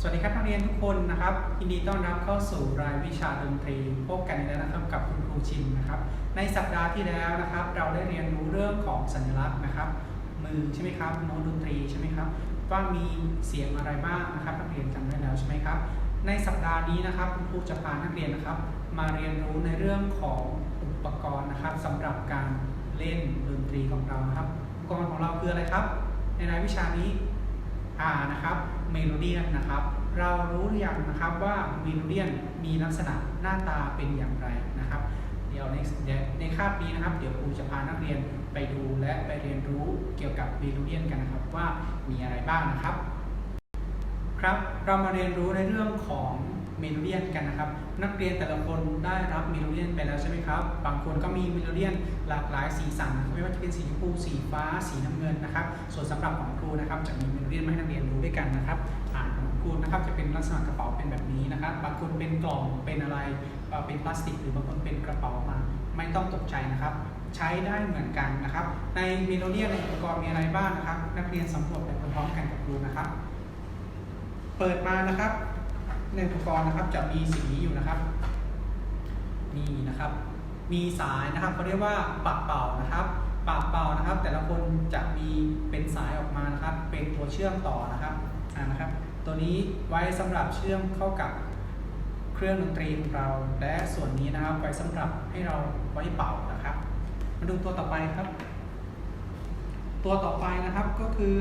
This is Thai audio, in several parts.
สวัสดีครับนักเรียนทุกคนนะครับยินดีต้อนรับเข้าสู่รายวิชาดนตรีพบกันแล้วนะครับกับคุณครูชินนะครับ ในสัปดาห์ที่แล้วนะครับ เราได้เรียนรู้เรื่องของสัญลักษณ์นะครับ มือใช่ไหมครับโน้ตดนตรีใช่ไหมครับว่ามีเสียงอะไรบ้างนะครับนักเรียนจำได้แล้วใช่ไหมครับ ในสัปดาห์นี้นะครับคุณครูจะพานักเรียนนะครับ มาเรียนรู้ในเรื่องของอุปกรณ์นะครับสำหรับการเล่นดนตรีของเรานะครับอุปกรณ์ของเราคืออะไรครับ ในรายวิชานี้อ่านะครับเมโลเดียนะครับ เรารู้หรือยังนะครับว่าเมโลเดียนมีลักษณะหน้าตาเป็นอย่างไรนะครับ เดี๋ยวในในคาบนี้นะครับ เดี๋ยวครูจะพานักเรียนไปดูและไปเรียนรู้เกี่ยวกับเมโลเดียนกันนะครับว่ามีอะไรบ้างนะครับ ครับเรามาเรียนรู้ในเรื่องของเมโลเดียนกันนะครับ นักเรียนแต่ละคนได้รับเมโลเดียนไปแล้วใช่ไหมครับ บางคนก็มีเมโลเดียนหลากหลายสีสันไม่ว่าจะเป็นสีชมพูสีฟ้าสีน้ำเงินนะครับ ส่วนสำหรับของครูนะครับจะมีเมโลเดียนมาให้นักเรียนรู้ด้วยกันนะครับอ่า ครูนะครับจะเป็นลักษณะกระเป๋าเป็นแบบนี้นะครับ บางคนเป็นกล่องเป็นอะไรเป็นพลาสติก หรือบางคนเป็นกระเป๋ามา ไม่ต้องตกใจนะครับ ใช้ได้เหมือนกันนะครับ ในเมโลเดียในอุปกรณ์มีอะไรบ้างนะครับ นักเรียนสำรวจไปพร้อมๆกันกับครูนะครับ เปิดมานะครับในอุปกรณ์นะครับจะมีสิ่งนี้อยู่นะครับนี่นะครับ มีสายนะครับเขาเรียกว่าปากเป่านะครับปากเป่านะครับ แต่ละคนจะมีเป็นสายออกมานะครับ เป็นตัวเชื่อมต่อนะครับอ่านะครับ ตัวนี้ไว้สำหรับเชื่อมเข้ากับเครื่องดนตรีของเรา และส่วนนี้นะครับไว้สำหรับให้เราไว้เป่านะครับ มาดูตัวต่อไปครับ ตัวต่อไปนะครับก็คือ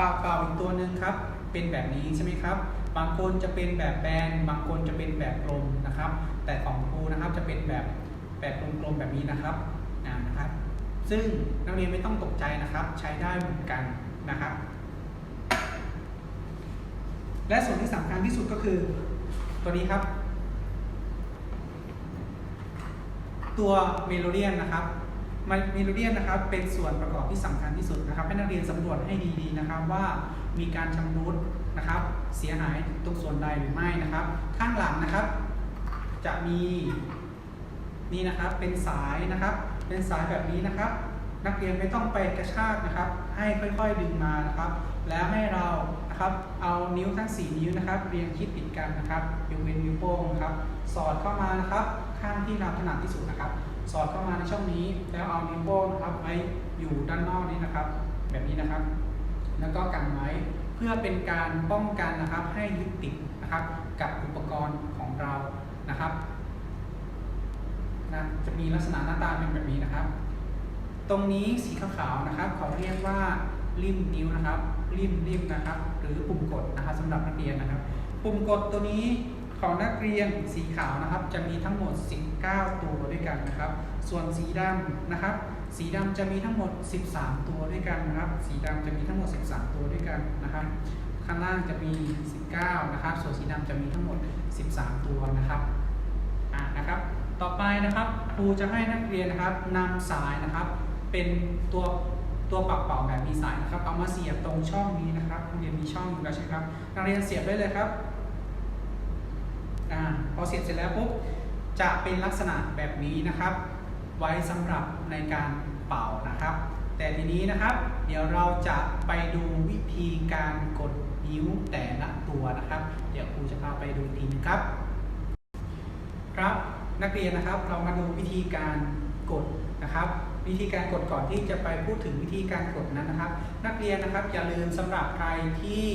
ปากเป่าอีกตัวหนึ่งครับ เป็นแบบนี้ใช่ไหมครับ บางคนจะเป็นแบบแบนบางคนจะเป็นแบบกลมนะครับ แต่ของครูนะครับจะเป็นแบบแบบกลมๆแบบนี้นะครับนะครับ ซึ่งนักเรียนไม่ต้องตกใจนะครับ ใช้ได้เหมือนกันนะครับ และส่วนที่สำคัญที่สุดก็คือ ตัวนี้ครับ ตัวเมโลเดียนนะครับเมโลเดียนนะครับเป็นส่วนประกอบที่สำคัญที่สุดนะครับ ให้นักเรียนสำรวจให้ดีๆนะครับว่ามีการชำรุดนะครับ เสียหายตรงส่วนใดหรือไม่นะครับ ข้างหลังนะครับ จะมีนี่นะครับเป็นสายนะครับ เป็นสายแบบนี้นะครับ นักเรียนไม่ต้องไปกระชากนะครับ ให้ค่อยๆดึงมานะครับ แล้วให้เรา นะครับ เอานิ้วทั้ง 4 นิ้วนะครับ เรียงชิดติดกันนะครับยกเว้นนิ้วโป้งนครับ สอดเข้ามานะครับ ข้างที่เราถนัดที่สุดนะครับ สอดเข้ามาในช่องนี้ แล้วเอานิ้วโป้งนะครับไว้อยู่ด้านนอกนี้นะครับ แบบนี้นะครับ แล้วก็กันไว้ เพื่อเป็นการป้องกันนะครับ ให้ยึดติดนะครับ กับอุปกรณ์ของเรา นะครับนะจะมีลักษณะหน้าตาเป็นแบบนี้นะครับ ตรงนี้สีขาวๆนะครับ เขาเรียกว่า ริมนิ้วนะครับริมริมนะครับ หรือปุ่มกดนะครับสำหรับนักเรียนนะครับ ปุ่มกดตัวนี้ของนักเรียนสีขาวนะครับ จะมีทั้งหมด 19 ตัวด้วยกันนะครับ ส่วนสีดำนะครับ สีดำจะมีทั้งหมด 13 ตัวด้วยกันนะครับ สีดำจะมีทั้งหมด 13 ตัวด้วยกันนะครับ ข้างล่างจะมี 19 นะครับ ส่วนสีดำจะมีทั้งหมด 13 ตัวนะครับอ่านะครับ ต่อไปนะครับครูจะให้นักเรียนนะครับนำสายนะครับ เป็นตัว ตัวปักเป่าแบบมีสายนะครับ เอามาเสียบตรงช่องนี้นะครับนักเรียนมีช่องอยู่แล้วใช่ไหมครับนักเรียนเสียบได้เลยครับอ่าพอเสียบเสร็จแล้วปุ๊บจะเป็นลักษณะแบบนี้นะครับ ไว้สำหรับในการเป่านะครับ แต่ทีนี้นะครับ เดี๋ยวเราจะไปดูวิธีการกดนิ้วแต่ละตัวนะครับ เดี๋ยวครูจะพาไปดูทีนึงครับ ครับนักเรียนนะครับเรามาดูวิธีการกดนะครับ วิธีการกดก่อนที่จะไปพูดถึงวิธีการกดนั้นนะครับ นักเรียนนะครับอย่าลืมสำหรับใครที่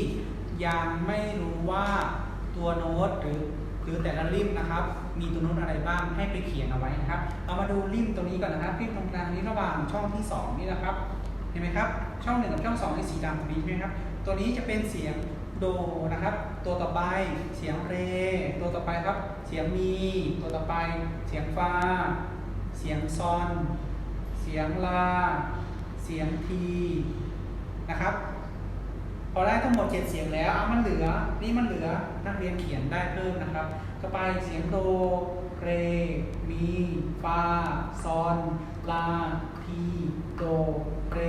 ยังไม่รู้ว่าตัวโน้ตหรือหรือแต่ละริมนะครับ มีตัวโน้ตอะไรบ้างให้ไปเขียนเอาไว้นะครับ เรามาดูริมตรงนี้ก่อนนะครับริมตรงกลางนี้ระหว่างช่องที่สองนี่นะครับ เห็นไหมครับ ช่องหนึ่งกับช่องสองในสีดำตรงนี้ใช่ไหมครับ ตัวนี้จะเป็นเสียงโดนะครับ ตัวต่อไปเสียงเร ตัวต่อไปครับ เสียงมี ตัวต่อไป เสียงฟา เสียงซอน เสียงลา เสียงทีนะครับ พอได้ทั้งหมดเจ็ดเสียงแล้วเอามันเหลือ นี่มันเหลือนักเรียนเขียนได้เพิ่มนะครับต่อไปเสียงโดเรมีฟาซอนลาทีโดเร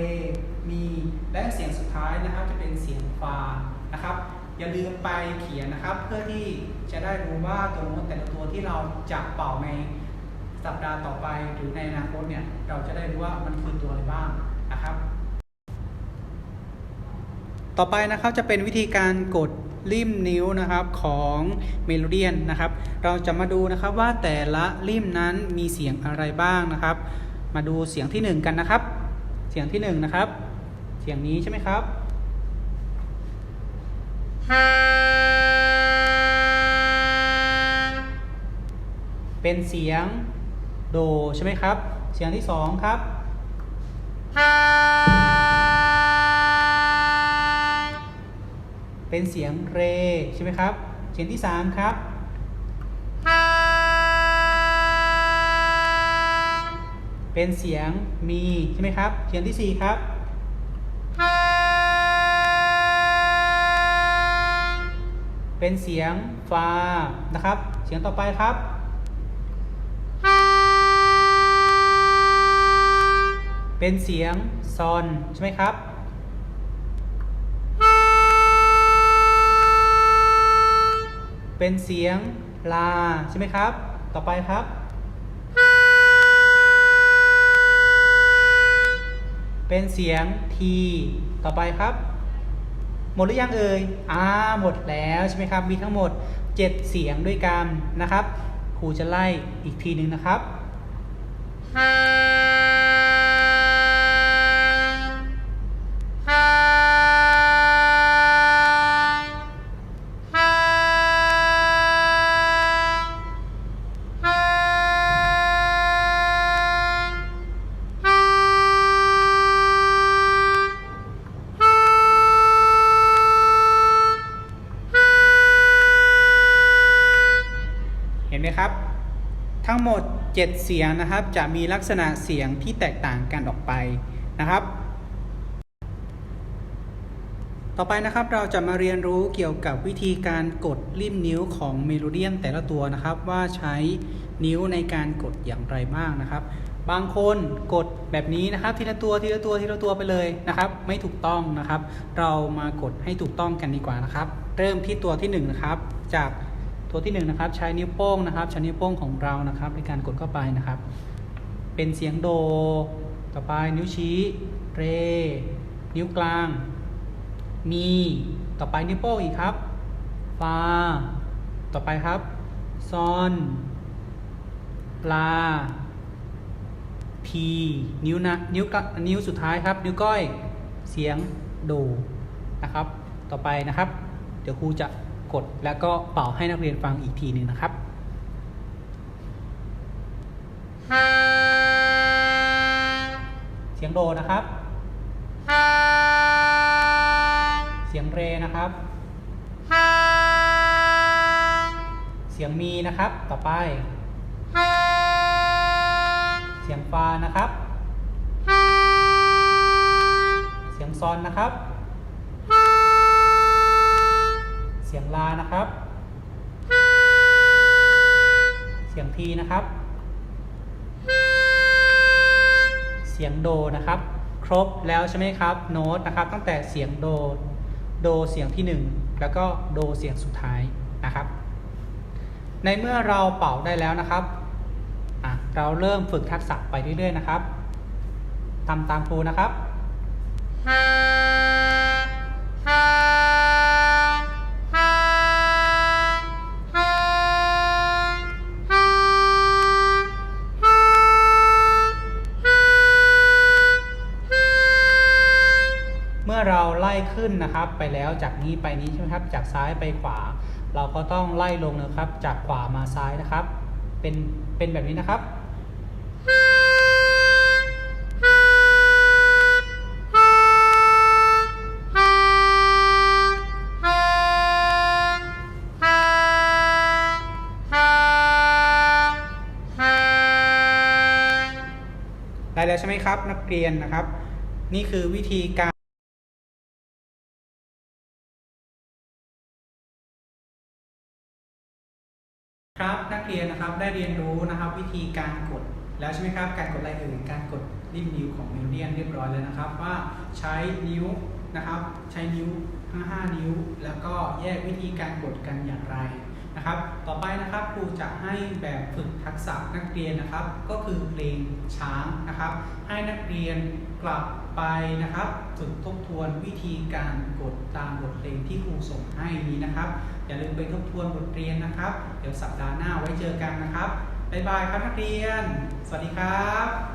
มี และเสียงสุดท้ายนะครับจะเป็นเสียงฟานะครับอย่าลืมไปเขียนนะครับ เพื่อที่จะได้รู้ว่าตัวโน้ตแต่ละตัวที่เราจะเป่าใน สัปดาห์ต่อไปหรือในอนาคตเนี่ยเราจะได้รู้ว่ามันคือตัวอะไรบ้างนะครับ ต่อไปนะครับจะเป็นวิธีการกดริมนิ้วนะครับของเมโลเดียนนะครับ เราจะมาดูนะครับว่าแต่ละริมนั้นมีเสียงอะไรบ้างนะครับ มาดูเสียงที่หนึ่งกันนะครับ เสียงที่หนึ่งนะครับ เสียงนี้ใช่ไหมครับเป็นเสียง โดใช่ไหมครับ เสียงที่สองครับเป็นเสียงเรใช่ไหมครับ เสียงที่สามครับ เป็นเสียงมีใช่ไหมครับ เสียงที่สี่ครับ เป็นเสียงฟานะครับ เสียงต่อไปครับ เป็นเสียงซอนใช่ไหมครับ เป็นเสียงลาใช่ไหมครับ ต่อไปครับ เป็นเสียงทีต่อไปครับ หมดหรือยังเอ่ยอ่าหมดแล้วใช่ไหมครับ มีทั้งหมด 7 เสียงด้วยกันนะครับครูจะไล่อีกทีหนึ่งนะครับ ไหมครับ ทั้งหมด 7 เสียงนะครับ จะมีลักษณะเสียงที่แตกต่างกันออกไปนะครับ ต่อไปนะครับเราจะมาเรียนรู้เกี่ยวกับวิธีการกดริมนิ้วของเมโลเดียนแต่ละตัวนะครับ ว่าใช้นิ้วในการกดอย่างไรบ้างนะครับ บางคนกดแบบนี้นะครับทีละตัวทีละตัวทีละตัวไปเลยนะครับ ไม่ถูกต้องนะครับ เรามากดให้ถูกต้องกันดีกว่านะครับ เริ่มที่ตัวที่หนึ่งนะครับจาก ตัวที่หนึ่งนะครับใช้นิ้วโป้งนะครับใช้นิ้วโป้งของเรานะครับ ในการกดเข้าไปนะครับ เป็นเสียงโด ต่อไปนิ้วชี้เร นิ้วกลาง มี ต่อไปนิ้วโป้งอีกครับฟาต่อไปครับซอนปลาพีนิ้วนะนิ้วกนิ้วสุดท้ายครับ นิ้วก้อยเสียงโดนะครับ ต่อไปนะครับ เดี๋ยวครูจะ กด แล้วก็เป่าให้นักเรียนฟังอีกทีหนึ่งนะครับ เสียงโดนะครับ เสียงเรนะครับ เสียงมีนะครับ ต่อไป เสียงฟานะครับ เสียงซอนนะครับ สียงลานะครับ เสียงทีนะครับ เสียงโดนะครับ ครบแล้วใช่ไหมครับ โน้ตนะครับ ตั้งแต่เสียงโด โดเสียงที่ 1 แล้วก็โดเสียงสุดท้ายนะครับ ในเมื่อเราเป่าได้แล้วนะครับ เราเริ่มฝึกทักษะไปเรื่อยๆนะครับทำตามครูนะครับ ขึ้นนะครับ ไปแล้วจากนี้ไปนี้ใช่ไหมครับ จากซ้ายไปขวา เราก็ต้องไล่ลงนะครับ จากขวามาซ้ายนะครับ เป็นเป็นแบบนี้นะครับได้แล้วใช่ไหมครับ นักเรียนนะครับ นี่คือวิธีการ ได้เรียนรู้นะครับ วิธีการกดแล้วใช่ไหมครับ การกดอะไรเอ่ยการกดริมนิ้วของเมโลเดียนเรียบร้อยแล้วนะครับ ว่าใช้นิ้วนะครับ ใช้นิ้วทั้ง5นิ้ว แล้วก็แยกวิธีการกดกันอย่างไร นะครับ ต่อไปนะครับครูจะให้แบบฝึกทักษะนักเรียนนะครับ ก็คือเพลงช้างนะครับ ให้นักเรียนกลับไปนะครับฝึกทบทวนวิธีการกดตามบทเพลงที่ครูส่งให้นี้นะครับ อย่าลืมไปทบทวนบทเรียนนะครับ เดี๋ยวสัปดาห์หน้าไว้เจอกันนะครับบ๊ายบายครับนักเรียน สวัสดีครับ